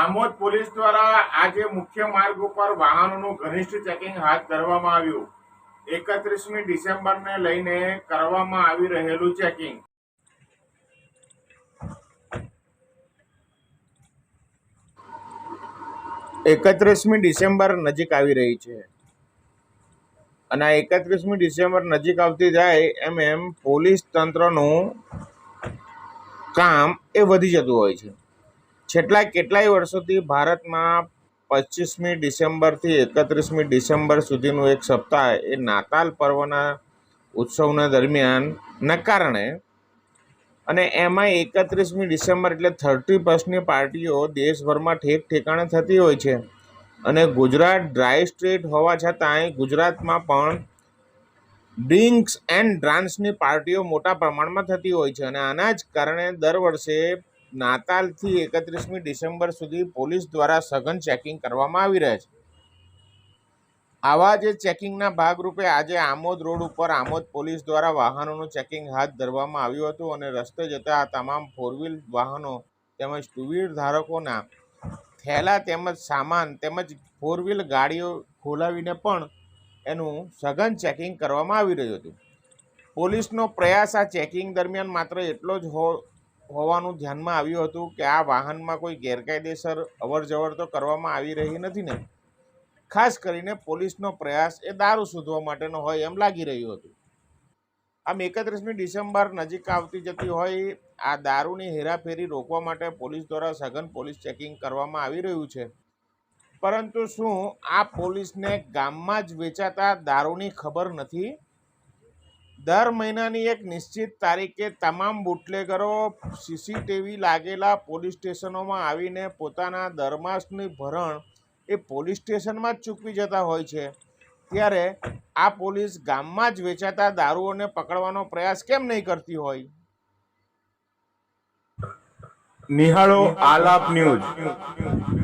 Amod police દ્વારા આજે મુખ્ય માર્ગ ઉપર વાહનોનું ઘનિષ્ઠ ચેકિંગ હાથ ધરવામાં આવ્યું. એકત્રીસમી ડિસેમ્બરને લઈને કરવામાં આવી રહેલું ચેકિંગ એકત્રીસમી ડિસેમ્બર નજીક આવી રહી છે. અને આ એકત્રીસમી ડિસેમ્બર નજીક આવતી જાય એમ એમ પોલીસ તંત્રનું કામ એ વધી જતું હોય છે. છેલ્લા કેટલાય વર્ષોથી ભારતમાં પચીસમી ડિસેમ્બરથી એકત્રીસમી ડિસેમ્બર સુધીનું એક સપ્તાહ એ નાતાલ પર્વના ઉત્સવના દરમિયાનના કારણે અને એમાં એકત્રીસમી ડિસેમ્બર એટલે થર્ટી ફર્સ્ટની પાર્ટીઓ દેશભરમાં ઠેક ઠેકાણે થતી હોય છે. અને ગુજરાત ડ્રાય સ્ટેટ હોવા છતાંય ગુજરાતમાં પણ ડ્રિંક્સ એન્ડ ડ્રાન્સની પાર્ટીઓ મોટા પ્રમાણમાં થતી હોય છે અને આના જ કારણે દર વર્ષે નાતાલથી એકત્રીસમી ડિસેમ્બર સુધી પોલીસ દ્વારા સઘન ચેકિંગ કરવામાં આવી રહ્યા છે. આવા જે ચેકિંગના ભાગરૂપે આજે આમોદ રોડ ઉપર આમોદ પોલીસ દ્વારા વાહનોનું ચેકિંગ હાથ ધરવામાં આવ્યું હતું અને રસ્તે જતા તમામ ફોર વ્હીલ વાહનો તેમજ ટુ વ્હીલ ધારકોના થેલા તેમજ સામાન તેમજ ફોર વ્હીલ ગાડીઓ ખોલાવીને પણ એનું સઘન ચેકિંગ કરવામાં આવી રહ્યું હતું. પોલીસનો પ્રયાસ આ ચેકિંગ દરમિયાન માત્ર એટલો જ હો હોવાનું ધ્યાનમાં આવ્યું હતું કે આ વાહનમાં કોઈ ગેરકાયદેસર અવર જવર તો કરવામાં આવી રહી નથી ને. ખાસ કરીને પોલીસનો પ્રયાસ એ દારૂ શોધવા માટેનો હોય એમ લાગી રહ્યું હતું. આમ એકત્રીસમી ડિસેમ્બર નજીક આવતી જતી હોય આ દારૂની હેરાફેરી રોકવા માટે પોલીસ દ્વારા સઘન પોલીસ ચેકિંગ કરવામાં આવી રહ્યું છે. પરંતુ શું આ પોલીસને ગામમાં જ વેચાતા દારૂની ખબર નથી? દર મહિનાની એક નિશ્ચિત તારીખે તમામ બુટલેગરો સીસીટીવી લાગેલા પોલીસ સ્ટેશનોમાં આવીને પોતાના દરમાસની ભરણ એ પોલીસ સ્ટેશનમાં જ ચૂકવી જતા હોય છે. ત્યારે આ પોલીસ ગામમાં જ વેચાતા દારૂઓને પકડવાનો પ્રયાસ કેમ નહીં કરતી હોય? નિહાળો આલાપ ન્યૂઝ.